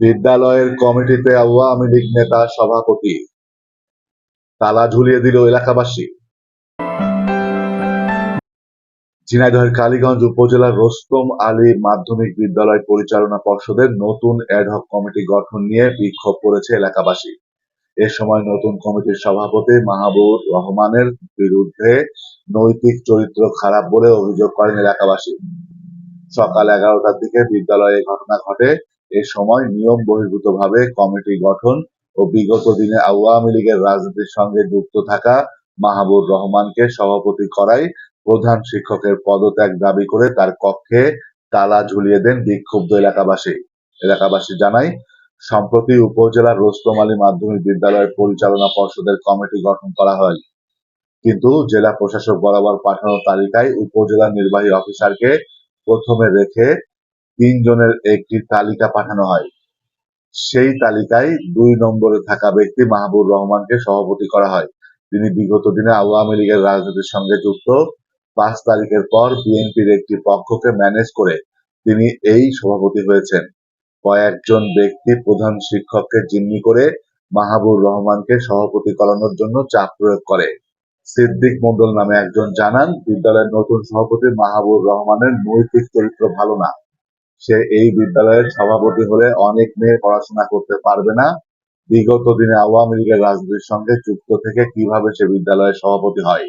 বিদ্যালয়ের কমিটিতে আওয়ামী লীগ নেতা, সভাপতি। তালা ঝুলিয়ে দিল এলাকাবাসী। ঝিনাইদহের কালীগঞ্জ উপজেলার রোস্তম আলী মাধ্যমিক বিদ্যালয় পরিচালনা পর্ষদের নতুন অ্যাডহক কমিটি গঠন নিয়ে বিক্ষোভ করেছে এলাকাবাসী। এ সময় নতুন কমিটির সভাপতি মাহবুব রহমানের বিরুদ্ধে নৈতিক চরিত্র খারাপ বলে অভিযোগ করেন এলাকাবাসী। সকাল এগারোটার দিকে বিদ্যালয়ে ঘটনা ঘটে। এ সময় নিয়ম বহির্ভূতভাবে কমিটি গঠন ও বিগত দিনে আওয়ামী লীগের রাজনীতির সঙ্গে যুক্ত থাকা মাহবুব রহমানকে সভাপতি করায় প্রধান শিক্ষকের পদত্যাগ দাবি করে তার কক্ষে তালা ঝুলিয়ে দেন বিক্ষুব্ধ এলাকাবাসী। এলাকাবাসী জানায়, সম্প্রতি উপজেলার রোস্তম আলী মাধ্যমিক বিদ্যালয়ের পরিচালনা পর্ষদের কমিটি গঠন করা হয়। কিন্তু জেলা প্রশাসক বরাবর পাঠানো তালিকায় উপজেলা নির্বাহী অফিসারকে প্রথমে রেখে তিনজনের একটি তালিকা পাঠানো হয়। সেই তালিকায় দুই নম্বরে থাকা ব্যক্তি মাহবুব রহমানকে সভাপতি করা হয়। তিনি বিগত দিনে আওয়ামী লীগের রাজনীতির সঙ্গে যুক্ত। পাঁচ তারিখের পর বিএনপির একটি পক্ষকে ম্যানেজ করে তিনি এই সভাপতি হয়েছেন। কয়েকজন ব্যক্তি প্রধান শিক্ষককে জিম্মি করে মাহবুব রহমানকে সভাপতি করানোর জন্য চাপ প্রয়োগ করে। সিদ্দিক মন্ডল নামে একজন জানান, বিদ্যালয়ের নতুন সভাপতি মাহবুব রহমানের নৈতিক চরিত্র ভালো না। সে এই বিদ্যালয়ের সভাপতি হলে অনেক মেয়ে পড়াশোনা করতে পারবে না। বিগত দিনে আওয়ামী লীগের রাজনীতির সঙ্গে যুক্ত থেকে কীভাবে সে বিদ্যালয়ের সভাপতি হয়?